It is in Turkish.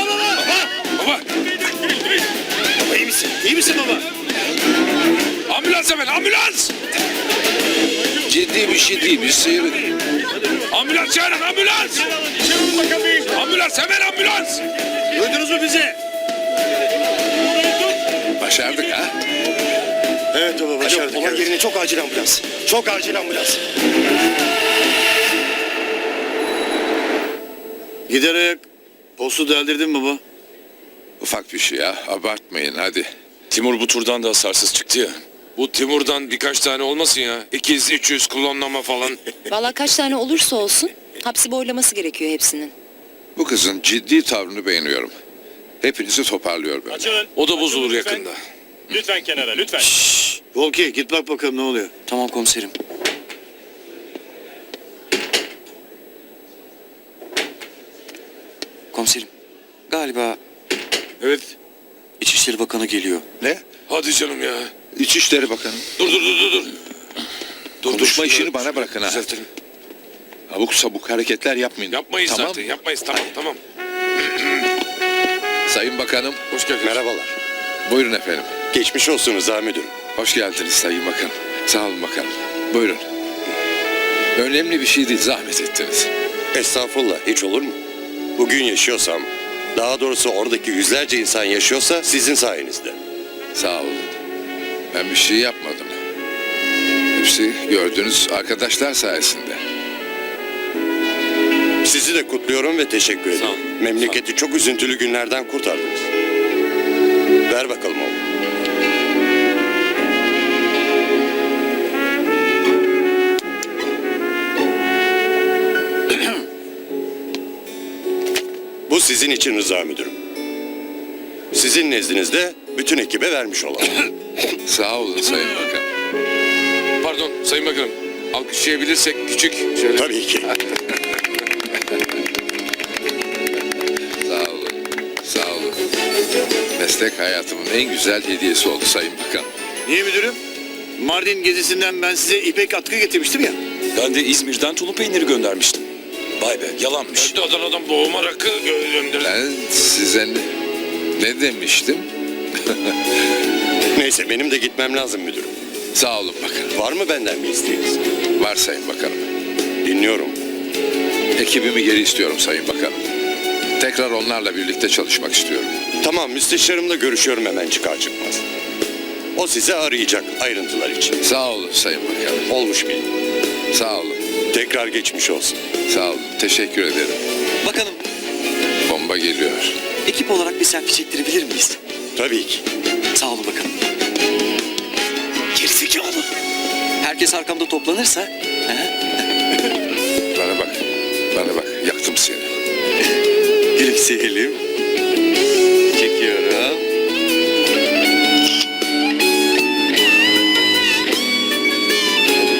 Ol baba. Baba Baba iyi misin? İyi misin baba? ambulans hemen ambulans. Ciddi bir şey değil. Bir sıyırık. Ambulans çağırın ambulans. Ambulans hemen ambulans. Duydunuz mu bizi? Başardık ha. Evet baba başardık. olay evet. yerine çok acil ambulans. Çok acil ambulans. Giderek postu deldirdin baba. Ufak bir şey ya. Abartmayın hadi. Timur bu turdan da hasarsız çıktı ya. Bu Timur'dan birkaç tane olmasın ya. 200 300 klonlama falan. Valla kaç tane olursa olsun hapsi boylaması gerekiyor hepsinin. Bu kızın ciddi tavrını beğeniyorum. Hepinizi toparlıyor böyle. Açılın. O da bozulur Lütfen. yakında. Lütfen kenara lütfen. Volki git bak bakalım ne oluyor. Tamam komiserim. Komiserim. Galiba Evet. İçişleri Bakanı geliyor. Ne? Hadi canım ya. İçişleri Bakanı. Dur dur dur dur. dur. Dur, Konuşma dur, işini bana bırakın ha. düzeltelim. Abuk sabuk hareketler yapmayın. Yapmayız tamam. zaten yapmayız tamam tamam. Sayın Bakanım. Hoş geldiniz. Merhabalar. Buyurun efendim. Geçmiş olsun Rıza Müdürüm. Hoş geldiniz Sayın Bakanım. Sağ olun bakanım. Buyurun. Önemli bir şey değil. Zahmet ettiniz. Estağfurullah hiç olur mu? Bugün yaşıyorsam, daha doğrusu oradaki yüzlerce insan yaşıyorsa sizin sayenizde. Sağ olun. Ben bir şey yapmadım. Hepsi gördüğünüz arkadaşlar sayesinde. Sizi de kutluyorum ve teşekkür ederim. olun. Memleketi çok üzüntülü günlerden kurtardınız. Ver bakalım oğlum. Bu sizin için Rıza Müdürüm. Sizin nezdinizde bütün ekibe vermiş olalım. Sağ olun Sayın Bakanım. Pardon Sayın Bakanım. Alkışlayabilirsek küçük şöyle. Tabii ki. Sağ olun. Sağ olun. Meslek hayatımın en güzel hediyesi oldu Sayın Bakanım. Niye müdürüm? Mardin gezisinden ben size ipek atkı getirmiştim ya. Ben de İzmir'den tulum peyniri göndermiştim. Vay be yalanmış. Adana'dan boğma rakı gö- gönderdim. Ben size ne, ne demiştim? Neyse benim de gitmem lazım müdürüm. Sağ olun bakanım. Var mı benden bir isteğiniz? Var Sayın Bakanım. Dinliyorum. Ekibimi geri istiyorum Sayın Bakanım. Tekrar onlarla birlikte çalışmak istiyorum. Tamam müsteşarımla görüşüyorum hemen çıkar çıkmaz. O sizi arayacak ayrıntılar için. Sağ olun Sayın Bakanım. Olmuş bil. Sağ olun. Tekrar geçmiş olsun. Sağ olun. Teşekkür ederim. Bakanım Bomba geliyor. ekip olarak bir selfie çektirebilir miyiz? Tabii ki. Sağ olun bakanım. Gerizekalı. Herkes arkamda toplanırsa. He? Bana bak. Bana bak. Yaktım seni. Gülümseyelim.